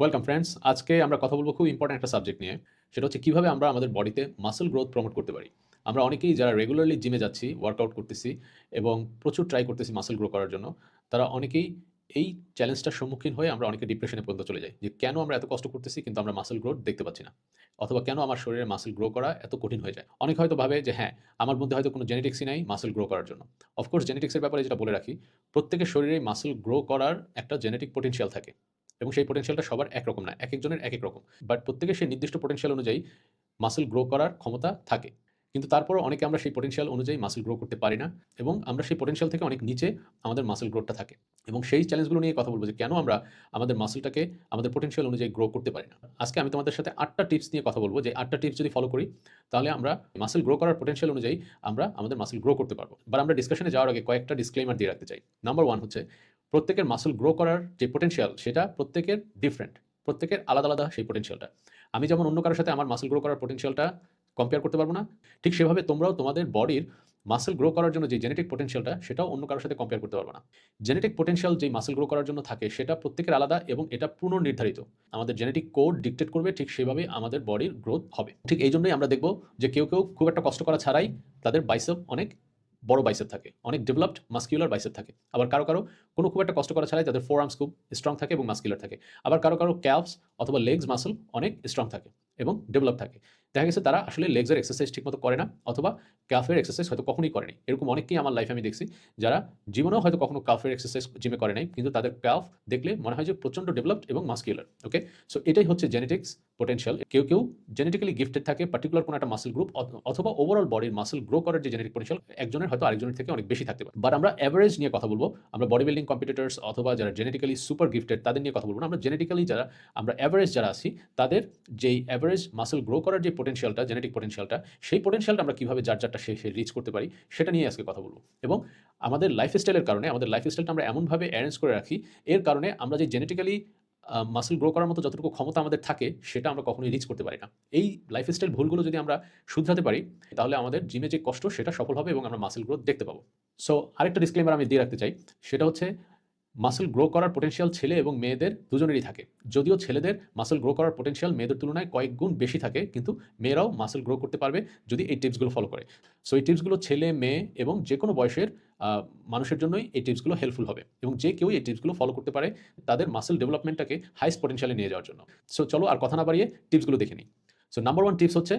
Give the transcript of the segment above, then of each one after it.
Welcome friends আজকে আমরা কথা বলব খুব ইম্পর্ট্যান্ট একটা সাবজেক্ট নিয়ে। সেটা হচ্ছে কীভাবে আমরা আমাদের বডিতে মাসেল গ্রোথ প্রমোট করতে পারি। আমরা অনেকেই যারা রেগুলারলি জিমে যাচ্ছি ওয়ার্কআউট করতেছি এবং প্রচুর ট্রাই করতেছি মাসেল গ্রো করার জন্য, তারা অনেকেই এই চ্যালেঞ্জটার সম্মুখীন হয়ে আমরা অনেকে ডিপ্রেশনে পর্যন্ত চলে যাই। যে কেন আমরা এত কষ্ট করতেছি কিন্তু আমরা মাসেল গ্রোথ দেখতে পাচ্ছি না? অথবা কেন আমার শরীরে মাসেল গ্রো করা এত কঠিন হয়ে যায়? অনেক হয়তো ভাবে যে হ্যাঁ আমার মধ্যে হয়তো কোনো জেনেটিক্সই নাই মাসেল গ্রো করার জন্য। অফকোর্স জেনেটিক্সের ব্যাপারে যেটা বলে রাখি, প্রত্যেকের শরীরে মাসেল গ্রো করার একটা জেনেটিক পোটেনশিয়াল থাকে। এবং সেই পোটেনশিয়ালটা সবার একরকম না, এক একজনের এক এক রকম। বাট প্রত্যেকের সেই নির্দিষ্ট পোটেনশিয়াল অনুযায়ী মাসেল গ্রো করার ক্ষমতা থাকে। কিন্তু তারপরও অনেকে আমরা সেই পোটেনশিয়াল অনুযায়ী মাসেল গ্রো করতে পারি না এবং আমরা সেই পোটেনশিয়াল থেকে অনেক নিচে আমাদের মাসেল গ্রোথটা থাকে। এবং সেই চ্যালেঞ্জগুলো নিয়ে কথা বলব যে কেন আমরা আমাদের মাসেলটাকে আমাদের পোটেনশিয়াল অনুযায়ী গ্রো করতে পারি না। আজকে আমি তোমাদের সাথে আটটা টিপস নিয়ে কথা বলব। যে আটটা টিপস যদি ফলো করি, তাহলে আমরা মাসেল গ্রো করার পোটেনশিয়াল অনুযায়ী আমরা আমাদের মাসেল গ্রো করতে পারব। বা আমরা ডিসকাশনে যাওয়ার আগে কয়েকটা ডিসক্লেমার দিয়ে রাখতে চাই। নাম্বার ওয়ান হচ্ছে প্রত্যেকের মাসেল গ্রো করার যে পোটেনশিয়াল সেটা প্রত্যেকের ডিফারেন্ট প্রত্যেকের আলাদা আলাদা সেই পোটেনশিয়ালটা আমি যেমন অন্য কারোর সাথে আমার মাসেল গ্রো করার পোটেনশিয়ালটা কম্পেয়ার করতে পারব না, ঠিক সেভাবে তোমরাও তোমাদের বডির মাসেল গ্রো করার জন্য যে জেনেটিক পোটেনশিয়ালটা সেটাও অন্য কারোর সাথে কম্পেয়ার করতে পারব না। জেনেটিক পোটেনশিয়াল যে মাসেল গ্রো করার জন্য থাকে, সেটা প্রত্যেকের আলাদা এবং এটা পুনর্নির্ধারিত। আমাদের জেনেটিক কোড ডিকটেট করবে, ঠিক সেভাবে আমাদের বডির গ্রোথ হবে। ঠিক এই জন্যই আমরা দেখব যে কেউ কেউ খুব একটা কষ্ট করা ছাড়াই তাদের বাইসেপ অনেক বড় বাইসেপ থাকে। অনেক ডেভেলপড মাস্কিউলার বাইসেপ থাকে। আবার কারও কারও কোনো খুব একটা কষ্ট করা ছাড়াই তাদের ফোর আর্মস খুব স্ট্রং থাকে এবং মাস্কিউলার থাকে। আবার কারও কারও ক্যালভস অথবা লেগস মাসল অনেক স্ট্রং থাকে এবং ডেভেলপ থাকে। দেখা গেছে তারা আসলে লেগসের এক্সারসাইজ ঠিকমতো করে না অথবা ক্যাফের এক্সারসাইজ হয়তো কখনোই করেনি। এরকম অনেককেই আমার লাইফে আমি দেখছি যারা জীবনেও হয়তো কখনো কাফের এক্সারসাইজ জিমে করে নাই, কিন্তু তাদের ক্যাফ দেখলে মনে হয় যে প্রচণ্ড ডেভেলপড এবং মাস্কিউলার ওকে সো এটাই হচ্ছে জেনেটিক্স পোটেনশিয়াল কেউ কেউ জেনেটিক্যালি গিফটেড থাকে পার্টিকুলার কোনো একটা মাসেল গ্রুপ অথবা ওভারঅল বডির মাসেল গ্রো করার যে জেনেটিক পোটেনশিয়াল একজনের হয়তো আরেকজনের থেকে অনেক বেশি থাকতে পারে। বাট আমরা অ্যাভারেজ নিয়ে কথা বলব, আমরা বডি বিল্ডিং কম্পিটিটার্স অথবা যারা জেনেটিক্যালি সুপার গিফটেড তাদের নিয়ে কথা বলব না। আমরা জেনেটিক্যালি যারা, আমরা অ্যাভারেজ যারা আছি, তাদের যেই অ্যাভারেজ মাসেল গ্রো করার যে পোটেনশিয়ালটা জেনেটিক পোটেনশিয়ালটা সেই পোটেনশিয়ালটা আমরা কীভাবে যার যারটা সে রিচ করতে পারি, সেটা নিয়ে আজকে কথা বলব। এবং আমাদের লাইফস্টাইলের কারণে, আমাদের লাইফস্টাইলটা আমরা এমনভাবে অ্যারেঞ্জ করে রাখি, এর কারণে আমরা যে জেনেটিক্যালি মাসেল গ্রো করার মতো যতটুকু ক্ষমতা আমাদের থাকে, সেটা আমরা কখনোই রিচ করতে পারি না। এই লাইফস্টাইল ভুলগুলো যদি আমরা শুধরাতে পারি, তাহলে আমাদের জিমে যে কষ্ট, সেটা সফল হবে এবং আমরা মাসেল গ্রোথ দেখতে পাবো। সো আরেকটা ডিসক্লেমার আমি দিয়ে রাখতে চাই, সেটা হচ্ছে মাসেল গ্রো করার পোটেনশিয়াল ছেলে এবং মেয়েদের দুজনেরই থাকে। যদিও ছেলেদের মাসেল গ্রো করার পোটেনশিয়াল মেয়েদের তুলনায় কয়েক গুণ বেশি থাকে, কিন্তু মেয়েরাও মাসেল গ্রো করতে পারবে যদি এই টিপসগুলো ফলো করে। সো এই টিপসগুলো ছেলে, মেয়ে এবং যে কোনো বয়সের মানুষের জন্যই এই টিপসগুলো হেল্পফুল হবে এবং যে কেউ এই টিপসগুলো ফলো করতে পারে তাদের মাসেল ডেভেলপমেন্টটাকে হাইস্ট পোটেনশিয়ালে নিয়ে যাওয়ার জন্য। সো চলো আর কথা না বাড়িয়ে টিপসগুলো দেখে নিই। সো নাম্বার ওয়ান টিপস হচ্ছে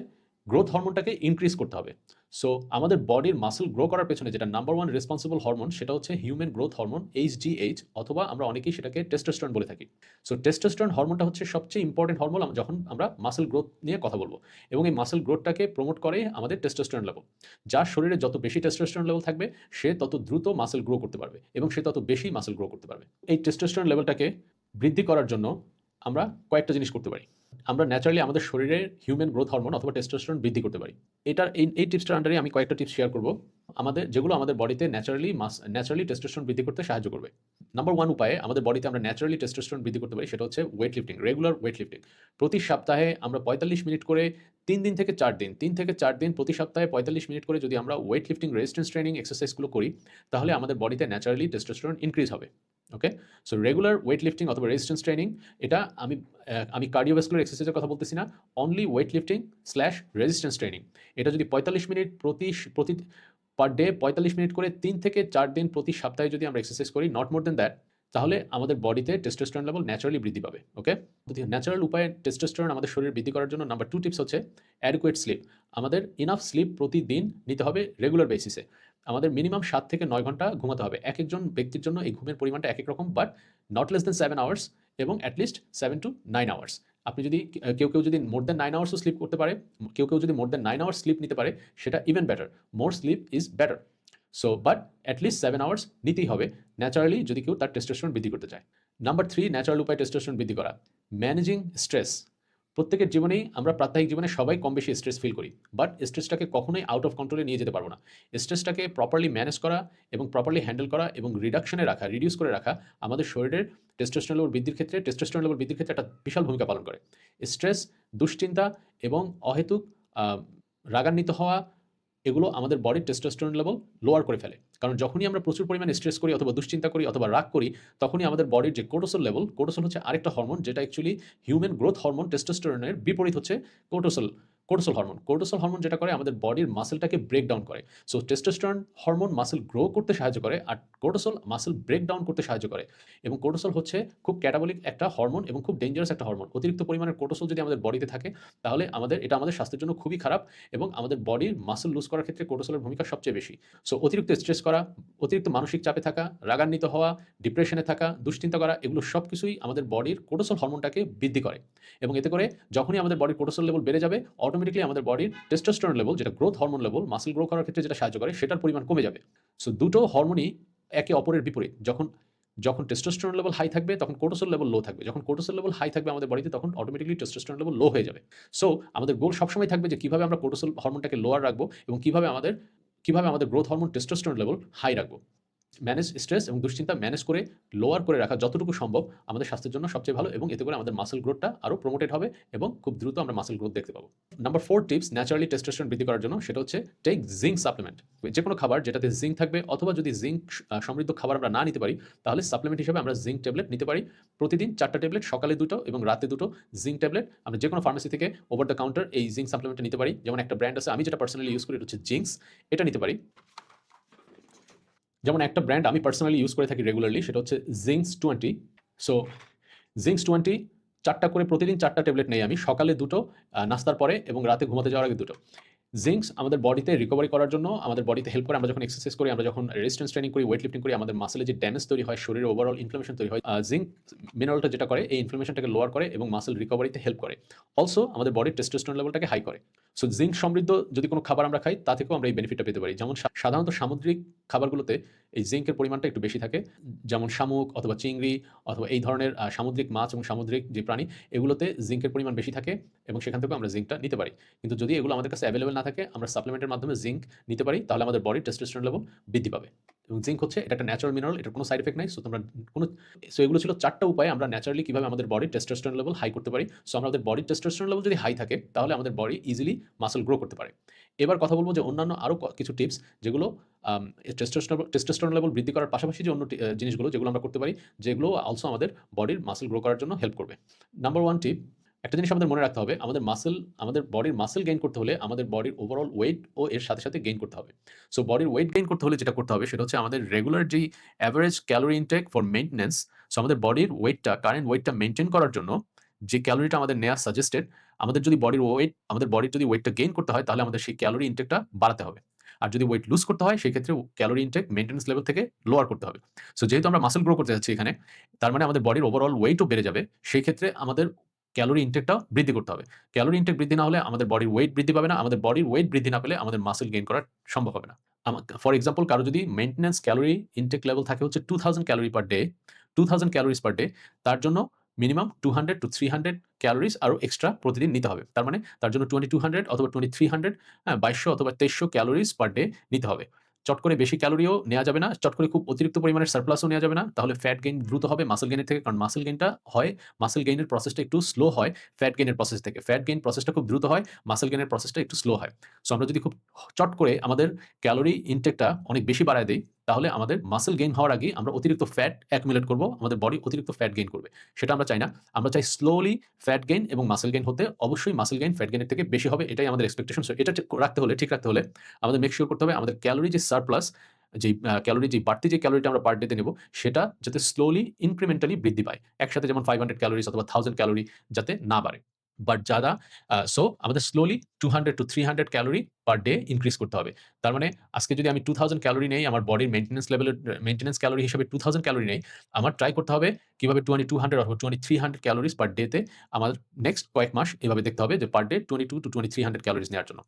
গ্রোথ হরমোনটাকে ইনক্রিজ করতে হবে। সো আমাদের বডির মাসেল গ্রো করার পেছনে যেটা নাম্বার ওয়ান রেসপন্সিবল হরমোন সেটা হচ্ছে human growth hormone H H অথবা আমরা অনেকেই সেটাকে টেস্টোস্টেরন বলে থাকি। সো টেস্টোস্টেরন হরমোনটা হচ্ছে সবচেয়ে ইম্পর্টেন্ট হরমোন যখন আমরা মাসেল গ্রোথ নিয়ে কথা বলব। এবং এই মাসেল গ্রোথটাকে প্রমোট করে আমাদের টেস্টোস্টেরন লেভেল যার শরীরে যত বেশি টেস্টোস্টেরন লেভেল থাকবে, সে তত দ্রুত মাসেল গ্রো করতে পারবে এবং সে তত বেশি মাসেল গ্রো করতে পারবে। এই টেস্টোস্টেরন লেভেলটাকে বৃদ্ধি করার জন্য আমরা কয়েকটা জিনিস করতে পারি। আমরা ন্যাচারালি আমাদের শরীরের হিউম্যান গ্রোথ হরমোন অথবা টেস্টোস্টেরন বৃদ্ধি করতে পারি। এটার এই এই টিপসটার আন্ডারে আমি কয়েকটা টিপস শেয়ার করব। আমাদের, যেগুলো আমাদের বডিতে ন্যাচারালি মাস ন্যাচারালি টেস্টোস্টেরন বৃদ্ধি করতে সাহায্য করবে। নাম্বার ওয়ান উপায়ে আমাদের বডিতে আমরা ন্যাচারালি টেস্টোস্টেরন বৃদ্ধি করতে পারি, সেটা হচ্ছে weight lifting regular weight lifting প্রতি সপ্তাহে আমরা পঁয়তাল্লিশ মিনিট করে তিন দিন থেকে চার দিন, তিন থেকে চার দিন প্রতি সপ্তাহে পঁয়তাল্লিশ মিনিট করে যদি আমরা ওয়েট লিফটিং রেজিস্ট্যান্স ট্রেনিং এক্সারসাইজগুলো করি, তাহলে আমাদের বডিতে ন্যাচারালি টেস্টোস্টেরন ইনক্রিজ হবে। Okay so regular weight lifting অথবা রেজিস্ট্যান্স ট্রেনিং এটা আমি আমি কার্ডিওভ্যাসকুলার এক্সারসাইজের কথা বলতেছি না only weight lifting slash resistance training এটা যদি পঁয়তাল্লিশ মিনিট প্রতি প্রতি পার ডে পঁয়তাল্লিশ মিনিট করে তিন থেকে চার দিন প্রতি সপ্তাহে যদি আমরা এক্সারসাইজ করি নট মোর দেন দ্যাট তাহলে আমাদের বডিতে টেস্টোস্টেরন লেভেল ন্যাচারালি বৃদ্ধি পাবে ওকে ন্যাচারাল উপায়ে টেস্টোস্টেরন আমাদের শরীর বৃদ্ধি করার জন্য নাম্বার টু টিপস হচ্ছে অ্যাডকুয়েট স্লিপ আমাদের ইনাফ স্লিপ প্রতিদিন নিতে হবে রেগুলার বেসিসে আমাদের মিনিমাম সাত থেকে নয় ঘণ্টা ঘুমাতে হবে। এক একজন ব্যক্তির জন্য এই ঘুমের পরিমাণটা এক এক রকম but not less than seven hours এবং at least seven to nine hours আপনি যদি, কেউ কেউ যদি মোর দেন নাইন আওয়ার্সও স্লিপ করতে পারে, কেউ কেউ যদি more than nine hours sleep নিতে পারে, সেটা even better more sleep is better so but at least seven hours নিতেই হবে। ন্যাচারালি যদি কেউ তার টেস্টোস্টেরন বৃদ্ধি করতে চায়। নাম্বার থ্রি ন্যাচারাল উপায় টেস্টোস্টেরন বৃদ্ধি করা। ম্যানেজিং স্ট্রেস প্রত্যেকের জীবনেই আমরা প্রাত্যহিক জীবনে সবাই কম বেশি স্ট্রেস ফিল করি বাট স্ট্রেসটাকে কখনোই আউট অফ কন্ট্রোলে নিয়ে যেতে পারব না। স্ট্রেসটাকে প্রপারলি ম্যানেজ করা এবং প্রপারলি হ্যান্ডেল করা এবং রিডাকশনে রাখা রিডিউস করে রাখা আমাদের শরীরের টেস্টোস্টেরন লেভেল বৃদ্ধির ক্ষেত্রে টেস্টোস্টেরন লেভেল বৃদ্ধির ক্ষেত্রে একটা বিশাল ভূমিকা পালন করে। স্ট্রেস দুশ্চিন্তা এবং অহেতুক রাগান্বিত হওয়া এগুলো আমাদের বডির টেস্টোস্টেরন লেভেল লোয়ার করে ফেলে। কারণ যখনই আমরা প্রচুর পরিমাণে স্ট্রেস করি অথবা দুশ্চিন্তা করি অথবা রাগ করি, তখনই আমাদের বডির যে কোটোসল লেভেল, কোটোসল হচ্ছে আরেকটা হরমোন যেটা অ্যাকচুয়ালি হিউম্যান গ্রোথ হরমোন টেস্টোস্টেরনের বিপরীত হচ্ছে cortisol cortisol hormone. Cortisol hormone যেটা করে আমাদের বডির মাসেলটাকে ব্রেক ডাউন করে। So testosterone hormone muscle grow করতে সাহায্য করে আর কোর্টিসল মাসেল ব্রেক ডাউন করতে সাহায্য করে। এবং কোর্টিসল হচ্ছে খুব ক্যাটাবলিক একটা হরমোন এবং খুব ডেঞ্জারাস একটা হরমোন। অতিরিক্ত পরিমাণের কোর্টিসল যদি আমাদের বডিতে থাকে, তাহলে আমাদের এটা আমাদের স্বাস্থ্যের জন্য খুবই খারাপ এবং আমাদের বডির মাসেল লুজ করার ক্ষেত্রে কোর্টিসলের ভূমিকা সবচেয়ে বেশি। সো অতিরিক্ত স্ট্রেস করা, অতিরিক্ত মানসিক চাপে থাকা, রাগান্বিত হওয়া, ডিপ্রেশনে থাকা, দুশ্চিন্তা করা এগুলো সব কিছুই আমাদের বডির কোর্টিসল হরমোনটাকে বৃদ্ধি করে। এবং এতে করে যখনই আমাদের বডির কোর্টিসল লেভেল বেড়ে যাবে, অটোমেটিক্যালি আমাদের বডির টেস্টোস্টেরন লেভেল যেটা growth hormone level muscle grow করার ক্ষেত্রে যেটা সাহায্য করে, সেটার পরিমাণ কমে যাবে। সো দুটো হরমোনই একে অপরের বিপরীত। যখন যখন টেস্টোস্টেরন লেভেল হাই থাকবে, তখন কোর্টিসল লেভেল লো থাকবে। যখন কোর্টিসল লেভেল হাই থাকবে আমাদের বডিতে তখন অটোমেটিক্যালি টেস্টোস্টেরন লেভেল লো হয়ে যাবে। সো আমাদের গোল সবসময় থাকবে যে কীভাবে আমরা কোর্টিসল হরমোনটাকে লোয়ার রাখব এবং কীভাবে আমাদের কীভাবে আমাদের growth hormone testosterone level high রাখব। ম্যানেজ স্ট্রেস এবং দুশ্চিন্তা ম্যানেজ করে লোয়ার করে রাখা যতটুকু সম্ভব আমাদের স্বাস্থ্যের জন্য সবচেয়ে ভালো এবং এতে করে আমাদের মাসল গ্রোথটা আরও প্রমোটেড হবে এবং খুব দ্রুত আমরা মাসল গ্রোথ দেখতে পাবো। Number four tips naturally testosterone বৃদ্ধি করার জন্য সেটা হচ্ছে টেক জিঙ্ক সাপ্লিমেন্ট। যেকোনো খাবার যেটাতে জিঙ্ক থাকবে অথবা যদি জিঙ্ক সমৃদ্ধ খাবার আমরা না নিতে পারি, তাহলে সাপ্লিমেন্ট হিসেবে আমরা জিঙ্ক ট্যাবলেট নিতে পারি। প্রতিদিন ৪ টা ট্যাবলেট সকালে দুটো এবং রাতে দুটো জিঙ্ক ট্যাবলেট আমরা যে কোনো ফার্মেসি থেকে ওভার দ্য কাউন্টার এই জিঙ্ক সাপ্লিমেন্টটা নিতে পারি। যেমন একটা ব্র্যান্ড আছে আমি যেটা পার্সোনালি ইউজ করি এটা হচ্ছে জিঙ্কস এটা নিতে পারি। যেমন একটা ব্র্যান্ড আমি পার্সোনালি ইউজ করে থাকি রেগুলারলি সেটা হচ্ছে জিঙ্কস 20 সো জিঙ্কস টোয়েন্টি চারটা করে প্রতিদিন চারটা ট্যাবলেট নেই আমি। সকালে দুটো নাস্তার পরে এবং রাতে ঘুমাতে যাওয়ার আগে দুটো জিঙ্কস আমাদের বডিতে রিকভারি করার জন্য আমাদের বডিতে হেল্প করে। আমরা যখন এক্সারসাইজ করি, আমরা যখন রেজিস্ট্যান্স ট্রেনিং করি, ওয়েট লিফটিং করি, আমাদের মাসলে যে ড্যামেজ তৈরি হয়, শরীরে ওভারঅল ইনফ্লামেশন তৈরি হয়। জিঙ্ক মিনারেলটা যেটা করে এই ইনফ্লামেশনটাকে লোয়ার করে এবং মাসল রিকভারিতে হেল্প করে। অলসো আমাদের বডির টেস্টোস্টেরন লেভেলটাকে হাই করে। সো জিঙ্ক সমৃদ্ধ যদি কোনো খাবার আমরা খাই, তা থেকেও আমরা এই বেনিফিটটা পেতে পারি। যেমন সাধারণত সামুদ্রিক খাবারগুলোতে এই জিঙ্কের পরিমাণটা একটু বেশি থাকে। যেমন শামুক অথবা চিংড়ি অথবা এই ধরনের সামুদ্রিক মাছ এবং সামুদ্রিক যে প্রাণী, এগুলোতে জিঙ্কের পরিমাণ বেশি থাকে এবং সেখান থেকেও আমরা জিঙ্কটা নিতে পারি। কিন্তু যদি এগুলো আমাদের কাছে অ্যাভেলেবেল না থাকে, আমরা সাপ্লিমেন্টের মাধ্যমে জিঙ্ক নিতে পারি, তাহলে আমাদের বডির টেস্টোস্টেরন লেভেল বৃদ্ধি পাবে। এবং জিঙ্ক হচ্ছে, এটা একটা ন্যাচারাল মিনারেল এটার কোনো সাইড ইফেক্ট নাই। সো তোমরা কোনো সো এগুলো ছিল ৪ টা উপায় আমরা ন্যাচারালি কীভাবে আমাদের বডি টেস্টোস্টেরন লেভেল হাই করতে পারি। সো আমাদের বডির টেস্টোস্টেরন লেভেল যদি হাই থাকে, তাহলে আমাদের বডি ইজিলি মাসল গ্রো করতে পারে। এবার কথা বলব যে অন্যান্য আরও কিছু টিপস যেগুলো টেস্টোস্টেরন টেস্টোস্টেরন লেভেল বৃদ্ধি করার পাশাপাশি যে অন্য জিনিসগুলো, যেগুলো আমরা করতে পারি, যেগুলো অলসো আমাদের বডির মাসল গ্রো করার জন্য হেল্প করবে। নাম্বার 1 টিপ একটা জিনিস আমাদের মনে রাখতে হবে আমাদের মাসল আমাদের বডির মাসল গেইন করতে হলে আমাদের বডির ওভারঅল ওয়েট ও এর সাথে, সাথে গেইন করতে হবে। সো বডির ওয়েট গেইন করতে হলে যেটা করতে হবে সেটা হচ্ছে আমাদের রেগুলার যেই average calorie intake for maintenance so আমাদের বডির ওয়েটটা কারেন্ট ওয়েটটা মেনটেন করার জন্য যে ক্যালোরিটা আমাদের নেওয়া সাজেস্টেড আমাদের যদি বডির ওয়েট আমাদের বডির যদি ওয়েটটা গেইন করতে হয় তাহলে আমাদের সেই ক্যালোরি ইনটেকটা বাড়াতে হবে। আর যদি ওয়েট লুজ করতে হয় সেক্ষেত্রে ক্যালোরি ইনটেক মেনটেন্স লেভেল থেকে লোয়ার করতে হবে। সো যেহেতু আমরা মাসেল গ্রো করতে যাচ্ছি এখানে তার মানে আমাদের বডির ওভারঅল ওয়েটও বেড়ে যাবে। সেই ক্ষেত্রে আমাদের ক্যালোরি ইনটেকটাও বৃদ্ধি করতে হবে। ক্যালোরি ইনটেক বৃদ্ধি না হলে আমাদের বডির ওয়েট বৃদ্ধি পাবে না। আমাদের বডির ওয়েট বৃদ্ধি না পেলে আমাদের মাসল গেইন করা সম্ভব হবে না। ফর এক্সাম্পল কারও যদি মেইনটেন্যান্স ক্যালোরি ইনটেক লেভেল থাকে হচ্ছে 2000 calorie per day 2000 calories per day তার জন্য minimum 200 to three hundred calories আরও এক্সট্রা প্রতিদিন নিতে হবে। তার মানে তার জন্য 2200 অথবা 2300 হ্যাঁ বাইশশো অথবা 2300 ক্যালোরিজ পার ডে নিতে হবে। চট করে বেশি ক্যালোরিও নেওয়া যাবে না। চট করে খুব অতিরিক্ত পরিমাণের সারপ্লাসও নেওয়া যাবে না। তাহলে ফ্যাট গেইন দ্রুত হবে মাসেল গেইনের থেকে। কারণ মাসেল গেইনটা হয় মাসেল গেইনের প্রসেসটা একটু স্লো হয় ফ্যাট গেইনের প্রসেস থেকে। ফ্যাট গেইন প্রসেসটা খুব দ্রুত হয়, মাসেল গেইনের প্রসেসটা একটু স্লো হয়। সো আমরা যদি খুব চট করে আমাদের ক্যালোরি ইনটেকটা অনেক বেশি বাড়ায় দেই তাহলে আমাদের মাসেল গেইন হওয়ার আগে আমরা অতিরিক্ত ফ্যাট অ্যাকুমুলেট করব। আমাদের বডি অতিরিক্ত ফ্যাট গেইন করবে। সেটা আমরা চাই না। আমরা চাই স্লোলি ফ্যাট গেইন এবং মাসেল গেইন হতে অবশ্যই মাসেল গেইন ফ্যাট গেইনের থেকে বেশি হবে, এটাই আমাদের এক্সপেকটেশন। সো এটা রাখতে হলে, ঠিক রাখতে হলে আমাদের মেক সিউর করতে হবে আমাদের ক্যালোরি যে সারপ্লাস আ ক্যালোরি যে বাড়তি যে ক্যালোরিটা আমরা পার ডে তে নেব, সেটা যাতে স্লোলি ইনক্রিমেন্টালি বৃদ্ধি পায়। একসাথে যেমন 500 ক্যালোরিস অথবা 1000 ক্যালোরি যাতে না বাড়ে। বাট যারা সো আমাদের slowly 200 to 300 calorie per day increase করতে হবে। তার মানে আজকে যদি আমি 2000 ক্যালোরি নেই আমার বডির মেনটেন্স লেভেলের মেনটেন্স ক্যালোরি হিসেবে 2000 ক্যালোরি নেই, আমার ট্রাই করতে হবে কীভাবে টোয়েন্টি টু হান্ড্রেড অথবা twenty three hundred calories per ডেতে আমার নেক্সট কয়েক মাস এভাবে দেখতে হবে যে per day 22 to to twenty three hundred calories নেওয়ার জন্য।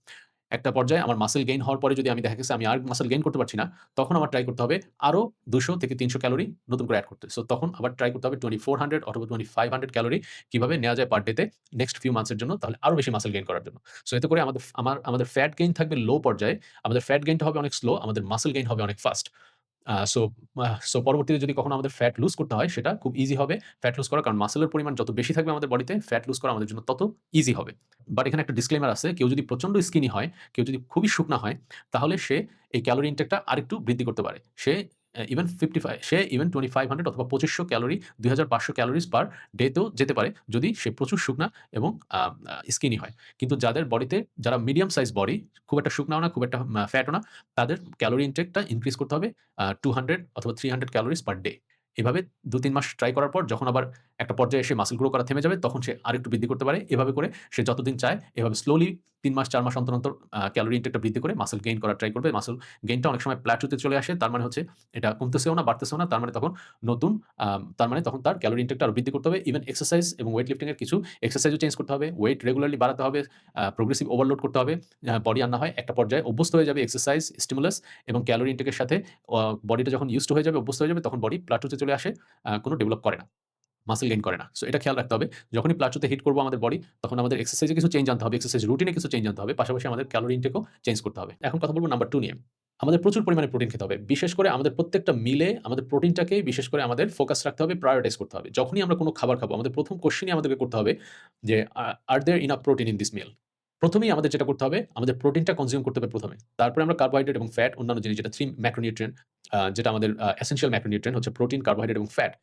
একটা পর্যায়ে আমার মাসেল গেইন হওয়ার পরে যদি আমি দেখা গেছে আমি আর মাসেল গেইন করতে পারছি না, তখন আমার ট্রাই করতে হবে আরও দুশো থেকে 300 ক্যালোরি নতুন করে অ্যাড করতে। সো তখন আবার ট্রাই করতে হবে 2400 অথবা 2500 ক্যালোরি কীভাবে নেওয়া যায় পার ডেতে নেক্সট ফিউ মান্থসের জন্য তাহলে আরও বেশি মাসেল গেইন করার জন্য। সো এতে করে আমাদের আমার আমাদের ফ্যাট গেইন থাকবে লো পর্যায়ে, আমাদের ফ্যাট গেইনটা হবে অনেক স্লো, আমাদের মাসেল গেইন হবে অনেক ফাস্ট। সো সো পরবর্তীতে যদি কখনো আমাদের ফ্যাট লুজ করতে হয় সেটা খুব ইজি হবে ফ্যাট লুজ করা। কারণ মাসেলের পরিমাণ যত বেশি থাকবে আমাদের বডিতে ফ্যাট লুজ করা আমাদের জন্য তত ইজি হবে। বাট এখানে একটা ডিসক্লেমার আছে। কেউ যদি প্রচণ্ড স্কিনি হয়, কেউ যদি খুবই শুকনা হয়, তাহলে সে এই ক্যালোরি ইনটেকটা আরেকটু বৃদ্ধি করতে পারে। সে ইভেন 55 সে ইভেন 2500 অথবা পঁচিশশো ক্যালোরি 2500 ক্যালোরিজ পার ডেতেও যেতে পারে যদি সে প্রচুর শুকনা এবং স্কিনি হয়। কিন্তু যাদের বডিতে যারা মিডিয়াম সাইজ বডি, খুব একটা শুকনাও না, খুব একটা ফ্যাটও না, তাদের ক্যালোরি ইনটেকটা ইনক্রিজ করতে হবে টু 200 অথবা 300 ক্যালোরিজ পার ডে। এভাবে ২-৩ মাস ট্রাই করার পর যখন আবার একটা পর্যায়ে এসে মাসল গ্রো করা থেমে যাবে, তখন সে আরেকটু বৃদ্ধি করতে পারে। এভাবে করে সে যতদিন চায় এভাবে স্লোলি ৩ মাস চার মাস অন্তর, অন্তর ক্যালোরি ইনটেকটা বৃদ্ধি করে মাসল গেইন করার ট্রাই করবে। মাসল গেইনটা অনেক সময় প্ল্যাটুতে চলে আসে। তার মানে হচ্ছে এটা কমতেছেও না, বাড়তেছেও না। তার মানে তখন নতুন তার মানে তখন তার ক্যালোরি ইনটেকটা আরও বৃদ্ধি করতে হবে। ইভেন এক্সারসাইজ এবং ওয়েট লিফটিংয়ের কিছু এক্সারসাইজও চেঞ্জ করতে হবে। ওয়েট রেগুলারলি বাড়াতে হবে। প্রোগ্রেসিভ ওভারলোড করতে হবে। বডি আর না হয় একটা পর্যায়ে অভ্যস্ত হয়ে যাবে এক্সারসাইজ, স্টিমুলাস এবং ক্যালোরি ইনটেকের সাথে বডিটা যখন ইউজড হয়ে যাবে, অভ্যস্ত হয়ে যাবে, তখন বডি প্ল্যাটুতে চলে আসে। কোনো ডেভেলপ করে না। মাসল গেইন করে না। সো এটা খেয়াল রাখতে হবে। যখনই প্ল্যাটুতে হিট করব আমাদের বডি, তখন আমাদের এক্সারসাইজে কিছু চেঞ্জ আনতে হবে। এক্সারসাইজ রুটিনে কিছু চেঞ্জ আনতে হবে। পাশাপাশি আমাদের ক্যালোরি ইনটেকও চেঞ্জ করতে হবে। এখন কথা বলব নাম্বার 2 নিয়ে। আমাদের প্রচুর পরিমাণে প্রোটিন খেতে হবে। বিশেষ করে আমাদের প্রত্যেকটা মিলে আমাদের প্রোটিনটাকে বিশেষ করে আমাদের ফোকাস রাখতে হবে, প্রায়োরিটাইজ করতে হবে। যখনই আমরা কোনো খাবার খাব, আমাদের ১ম কোয়েশ্চেনই আমাদেরকে করতে হবে যে, "are there enough protein in this meal?" প্রথমেই আমাদের যেটা করতে হবে, আমাদের প্রোটিনটা কনজিউম করতে হবে প্রথমে তারপরে আমরা কার্বোহাইড্রেট এবং ফ্যাট অন্যান্য জিনিস যেটা থ্রি ম্যাক্রোনিউট্রিয়েন্ট আ যেটা আমাদের আ এসেনশিয়াল ম্যাক্রোনিউট্রিয়েন্ট হচ্ছে প্রোটিন, কার্বোহাইড্রেট এবং ফ্যাট।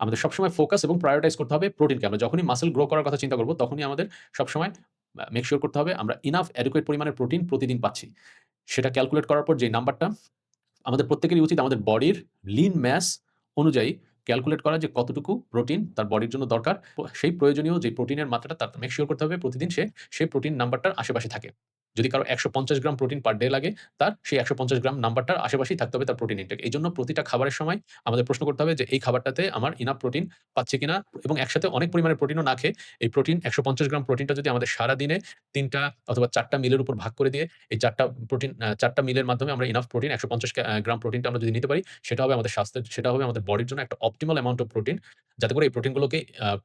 আমাদের সবসময় ফোকাস এবং প্রায়োরিটাইজ করতে হবে প্রোটিনকে। আমরা যখনই মাসল গ্রো করার কথা চিন্তা করব, তখনই আমাদের সবসময় আ মেক সিউর করতে হবে আমরা ইনাফ অ্যাডিকুয়েট পরিমাণের প্রোটিন প্রতিদিন পাচ্ছি। সেটা ক্যালকুলেট করার পর যে নাম্বারটা আমাদের প্রত্যেকেরই উচিত আমাদের বডির লিন ম্যাস অনুযায়ী ক্যালকুলেট করা যে কতটুকু প্রোটিন তার বডির জন্য দরকার। সেই প্রয়োজনীয় যে প্রোটিনের মাত্রাটা তার মেক সিউর করতে হবে প্রতিদিন সে, সেই প্রোটিন নাম্বারটার আশেপাশে থাকে। যদি কারও ১৫০ গ্রাম প্রোটিন পার ডে লাগে, তার সেই ১৫০ গ্রাম নাম্বারটার আশেপাশেই থাকতে হবে তার প্রোটিন ইনটেক। এই জন্য প্রতিটা খাবারের সময় আমাদের প্রশ্ন করতে হবে যে, এই খাবারটাতে আমার ইনাফ প্রোটিন পাচ্ছি কিনা এবং একসাথে অনেক পরিমাণের প্রোটিনও না খেয়ে, এই প্রোটিন ১৫০ গ্রাম প্রোটিনটা যদি আমাদের সারাদিনে ৩ টা অথবা ৪ টা মিলের উপর ভাগ করে দিয়ে, এই চারটা প্রোটিন ৪ মিলের মাধ্যমে আমরা ইনাফ প্রোটিন ১৫০ কা গ্রাম প্রোটিনটা আমরা যদি নিতে পারি, সেটা হবে আমাদের স্বাস্থ্যের সেটা হবে আমাদের বডির জন্য একটা অপটিমাল অ্যামাউন্ট অফ প্রোটিন। যাতে করে এই প্রোটিনগুলোকে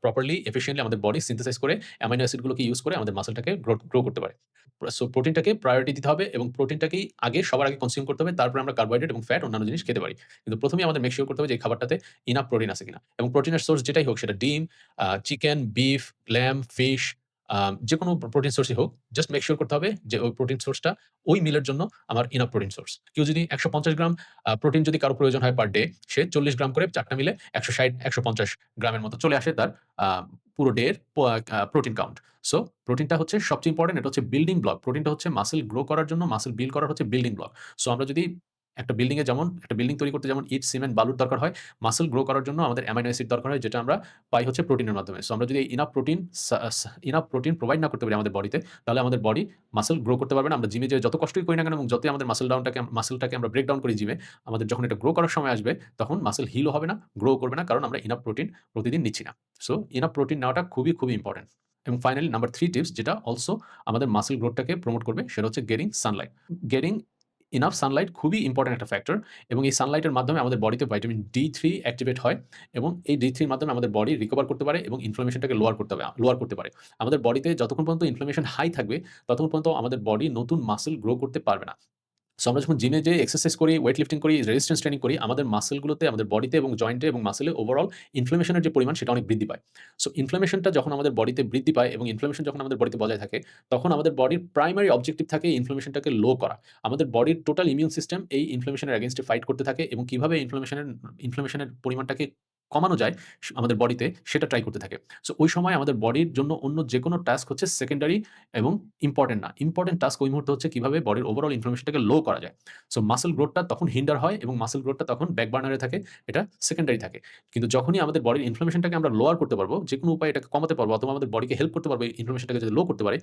প্রপারলি এফিশিয়েন্টলি আমাদের বডি সিনথেসাইজ করে অ্যামাইনো অ্যাসিড গুলোকে ইউস করে আমাদের মাসলটাকে গ্রো গ্রো করতে পারে। সো প্রোটিনটাকে প্রায়োরিটি দিতে হবে এবং প্রোটিনটাকেই আগে সবার আগে কনজিউম করতে হবে। তারপরে আমরা কার্বোহাইড্রেট এবং ফ্যাট অন্যান্য জিনিস খেতে পারি। কিন্তু প্রথমে আমাদের মেক শিওর করতে হবে যে খাবারটাতে ইনাফ প্রোটিন আছে কিনা। এবং প্রোটিনের সোর্স যেটাই হোক সেটা ডিম, chicken, beef, lamb fish uh যেকোনো প্র প্রোটিন সোর্সই হোক, জাস্ট মেক সিউর করতে হবে যে ওই প্রোটিন সোর্সটা ওই মিলের জন্য আমার ইনাফ প্রোটিন সোর্স। কেউ যদি ১৫০ গ্রাম আ প্রোটিন যদি কারও প্রয়োজন হয় পার ডে, সে ৪০ গ্রাম করে ৪ টা মিলে ১৬০-১৫০ গ্রামের মতো চলে আসে তার পুরো ডে এর প্রোটিন কাউন্ট। সো প্রোটিনটা হচ্ছে সবচেয়ে ইম্পোর্টেন্ট এটা হচ্ছে বিল্ডিং ব্লক। প্রোটিনটা হচ্ছে মাসল গ্রো করার জন্য মাসল বিল্ড করার হচ্ছে বিল্ডিং ব্লক। সো আমরা যদি একটা বিল্ডিং এ যেমন একটা বিল্ডিং তৈরি করতে যেমন ইট, সিমেন্ট, বালুর দরকার হয়, মাসল গ্রো করার জন্য আমাদের অ্যামাইনো অ্যাসিড দরকার হয় যেটা আমরা পাই হচ্ছে প্রোটিনের মাধ্যমে। সো আমরা যদি enough protein enough protein provide না করতে পারি আমাদের বডিতে, তাহলে আমাদের বডি মাসল গ্রো করতে পারবে না। আমরা জিমে যেয়ে যত কষ্টই করি না কেন এবং যতই আমাদের মাসল ডাউনটাকে মাসলটাকে আমরা ব্রেক ডাউন করি জিমে, আমাদের যখন এটা গ্রো করার সময় আসবে, তখন মাসল হিলও হবে না, গ্রো করবে না। কারণ আমরা ইনাফ প্রোটিন প্রতিদিন নিচ্ছি না। সো ইনাফ প্রোটিন নেওয়াটা খুবই, খুবই ইম্পোর্টেন্ট। এবং ফাইনালি নাম্বার থ্রি টিপস যেটা অলসো আমাদের মাসল গ্রোথটাকে প্রমোট করবে সেটা হচ্ছে getting sunlight. Getting enough sunlight খুবই ইম্পর্ট্যান্ট একটা ফ্যাক্টর এবং এই সানলাইটের মাধ্যমে আমাদের বডিতে ভাইটামিন ডি থ্রি অ্যাক্টিভেট হয় এবং এই ডি থ্রির মাধ্যমে আমাদের বডি রিকভার করতে পারে এবং ইনফ্লামেশনটাকে লোয়ার করতে হবে লোয়ার করতে পারে। আমাদের বডিতে যতক্ষণ পর্যন্ত ইনফ্লামেশন হাই থাকবে, ততক্ষণ পর্যন্ত আমাদের বডি নতুন মাসেল গ্রো করতে পারবে না। সো আমরা যখন জিমে যেয়ে এক্সারসাইজ করি, ওয়েট লিফটিং করি, রেজিস্ট্যান্স ট্রেনিং করি, আমাদের মাসেলগুলোতে আমাদের বডিতে এবং জয়েন্টে এবং মাসলে ওভারঅল ইনফ্লামেশন এর যে পরিমাণ সেটা অনেক বৃদ্ধি পায়। সো ইনফ্লামেশনটা যখন আমাদের বডিতে বৃদ্ধি পায় এবং ইনফ্লামেশন যখন আমাদের বডিতে বজায় থাকে, তখন আমাদের বডির প্রাইমারি অবজেক্টিভ থাকে ইনফ্লামেশনটাকে লো করা। আমাদের বডির টোটাল ইমিউন সিস্টেম এই ইনফ্লামেশনের এ ফাইট করতে থাকে এবং কীভাবে ইনফ্লামেশনের ইনফ্লামেশনের পরিমাণটাকে কমানো যায় আমাদের বডিতে সেটা ট্রাই করতে থাকে। সো ওই সময় আমাদের বডির জন্য অন্য যেকোনো টাস্ক হচ্ছে সেকেন্ডারি এবং ইম্পর্টেন্ট না। ইম্পোর্টেন্ট টাস্ক ওই মুহূর্তে হচ্ছে কীভাবে বডির ওভারঅল ইনফ্লামেশনটাকে লো করা যায়। সো মাসল গ্রোথটা তখন হিন্ডার হয় এবং মাসল গ্রোথটা তখন ব্যাক বার্নার এ থাকে, এটা সেকেন্ডারি থাকে। কিন্তু যখনই আমাদের বডির ইনফ্লামেশনটাকে আমরা লোয়ার করতে পারব, যেকোনো উপায়ে এটাকে কমাতে পারব অথবা আমাদের বডিকে হেল্প করতে পারব এই ইনফ্লামেশনটাকে যাতে লো করতে পারে,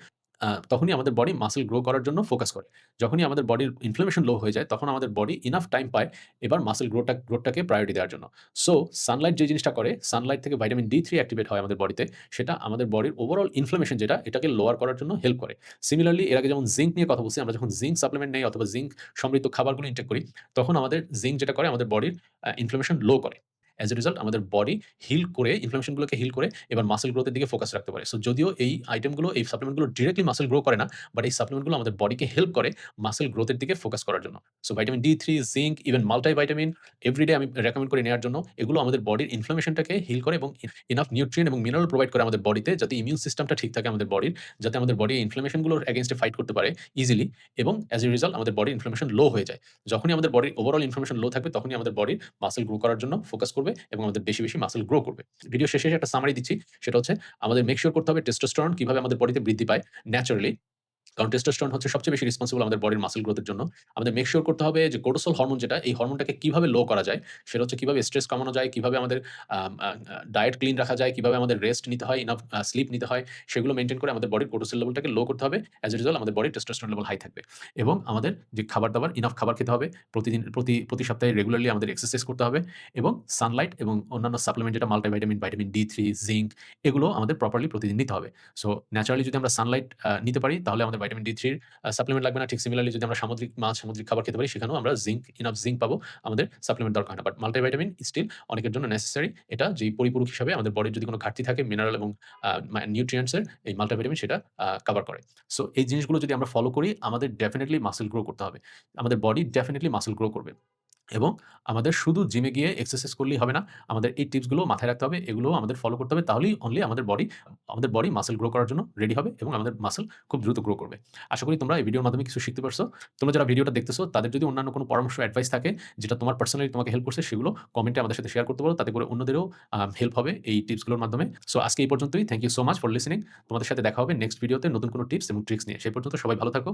তখনই আমাদের বডি মাসেল গ্রো করার জন্য ফোকাস করে। যখনই আমাদের বডির ইনফ্লামেশন লো হয়ে যায়, তখন আমাদের বডি ইনাফ টাইম পায় এবার মাসল গ্রোটা গ্রোথটাকে প্রায়োরিটি দেওয়ার জন্য। সো সানলাইট যে জিনিসটা করে, সানলাইট থেকে ভাইটামিন ডি থ্রি অ্যাক্টিভেট হয় আমাদের বডিতে, সেটা আমাদের বডির ওভারঅল ইনফ্লামেশন যেটা, এটাকে লোয়ার করার জন্য হেল্প করে। সিমিলারলি এর আগে যেমন জিঙ্ক নিয়ে কথা বলছি, আমরা যখন জিঙ্ক সাপ্লিমেন্ট নেই অথবা জিঙ্ক সমৃদ্ধ খাবারগুলো ইনটেক করি, তখন আমাদের জিঙ্ক যেটা করে আমাদের বডির ইনফ্লামেশন লো করে। অ্যাজ এ রিজাল্ট আমাদের বডি হিল করে ইনফ্লামেশনগুলোকে হিল করে এবার মাসল গ্রোথের দিকে ফোকাস রাখতে পারে। সো যদিও এই আইটেমগুলো, এই সাপ্লিমেন্টগুলো ডিরেক্টলি মাসল গ্রো করে না, বাট এই সাপ্লিমেন্টগুলো আমাদের বডিকে হেল্প করে মাসল গ্রোথের দিকে ফোকাস করার জন্য। So vitamin D three, zinc, even multivitamin every day আমি রেকমেন্ড করি নেয়ার জন্য। এগুলো আমাদের বডির ইনফ্লামেশনটাকে হিল করে এবং ইনাফ নিউট্রিয়েন্ট এবং মিনারেল প্রোভাইড করে আমাদের বডিতে যাতে ইমিউন সিস্টেমটা ঠিক থাকে আমাদের বডির। যাতে আমাদের বডি ইনফ্লামেশনগুলোর এগেইনস্ট এ ফাইট করতে পারে ইজিলি এবং অ্যাজ এ রেজাল্ট আমাদের বডির ইনফ্লামেশন লো হয়ে যায়। যখনই আমাদের বডির ওভারঅল ইনফ্লামেশন লো থাকবে তখনই আমাদের বডির মাসেল গ্রো করার জন্য ফোকাস করবে এবং আমাদের বেশি, বেশি মাসেল গ্রো করবে। ভিডিও শেষে একটা সামারি দিচ্ছি। সেটা হচ্ছে আমাদের মেক করতে হবে টেস্টোস্টেরন কীভাবে আমাদের বডিতে বৃদ্ধি পায় ন্যাচারালি। কারণ টেস্টোস্টেরন হচ্ছে সবচেয়ে বেশি রেসপন্সিবল আমাদের বডির মাসল গ্রোথ এর জন্য। আমাদের মেক সিউর করতে হবে যে কোর্টিসল হরমোন যেটা, এই হরমোনটাকে কীভাবে লো করা যায়। সেটা হচ্ছে কীভাবে স্ট্রেস কমানো যায়, কীভাবে আমাদের ডায়েট ক্লিন রাখা যায়, কীভাবে আমাদের রেস্ট নিতে হয়, ইনাফ স্লিপ নিতে হয়। সেগুলো মেনটেন করে আমাদের বডির কোর্টিসল লেভেলটাকে লো করতে হবে। অ্যাজ এ রিজাল্ট আমাদের বডির টেস্টোস্টেরন লেভেল হাই থাকবে। এবং আমাদের যে খাবার-দাবার ইনাফ খাবার খেতে হবে। প্রতিদিন প্রতি প্রতি সপ্তাহে রেগুলারলি আমাদের এক্সারসাইজ করতে হবে এবং সানলাইট এবং অন্যান্য সাপ্লিমেন্ট যেটা multivitamin, vitamin D three, zinc এগুলো আমাদের প্রপারলি প্রতিদিন নিতে হবে। সো ন্যাচারালি যদি আমরা সানলাইট নিতে পারি তাহলে আমাদের ভিটামিন ডি থ্রির সাপ্লিমেন্ট লাগবে না। ঠিক সিমিলারলি যদি আমরা সামুদ্রিক মাছ, সামুদ্রিক খাবার খেতে পারি সেখানেও আমরা জিঙ্ক, ইনাফ জিঙ্ক পাবো। আমাদের সাপ্লিমেন্ট দরকার হয় না। বাট মাল্টিভাইটামিন স্টিল অনেকের জন্য নেসেসারি। এটা যে পরিপূরক হিসাবে আমাদের বডির যদি কোনো ঘাটতি থাকে মিনারেল এবং নিউট্রিয়েন্টসের এই মাল্টিভাইটামিন সেটা কভার করে। সো এই জিনিসগুলো যদি আমরা ফলো করি আমাদের ডেফিনেটলি মাসেল গ্রো করতে হবে। আমাদের বডি ডেফিনেটলি মাসেল গ্রো করবে। এবং আমাদের শুধু জিমে গিয়ে এক্সারসাইজ করলেই হবে না। আমাদের এই টিপসগুলো মাথায় রাখতে হবে। এগুলোও আমাদের ফলো করতে হবে। তাহলেই অনলি আমাদের বডি আমাদের বডি মাসল গ্রো করার জন্য রেডি হবে এবং আমাদের মাসেল খুব দ্রুত গ্রো করবে। আশা করি তোমরা এই ভিডিওর মাধ্যমে কিছু শিখতে পারছ। তোমরা যারা ভিডিওটা দেখতেছো, তাদের যদি অন্যান্য কোনো পরামর্শ অ্যাডভাইস থাকে, যেটা তোমার পার্সোনালি তোমাকে হেল্প করছে, সেগুলো কমেন্টে আমাদের সাথে শেয়ার করতে পারো। তাতে করে অন্যদেরও হেল্প হবে এই টিপসগুলোর মাধ্যমে। সো আজকে এই পর্যন্তই। Thank you so much for listening. তোমাদের সাথে দেখা হবে নেক্সট ভিডিওতে নতুন কোনো টিপস এবং ট্রিকস নিয়ে। সেই পর্যন্ত সবাই ভালো থাকো।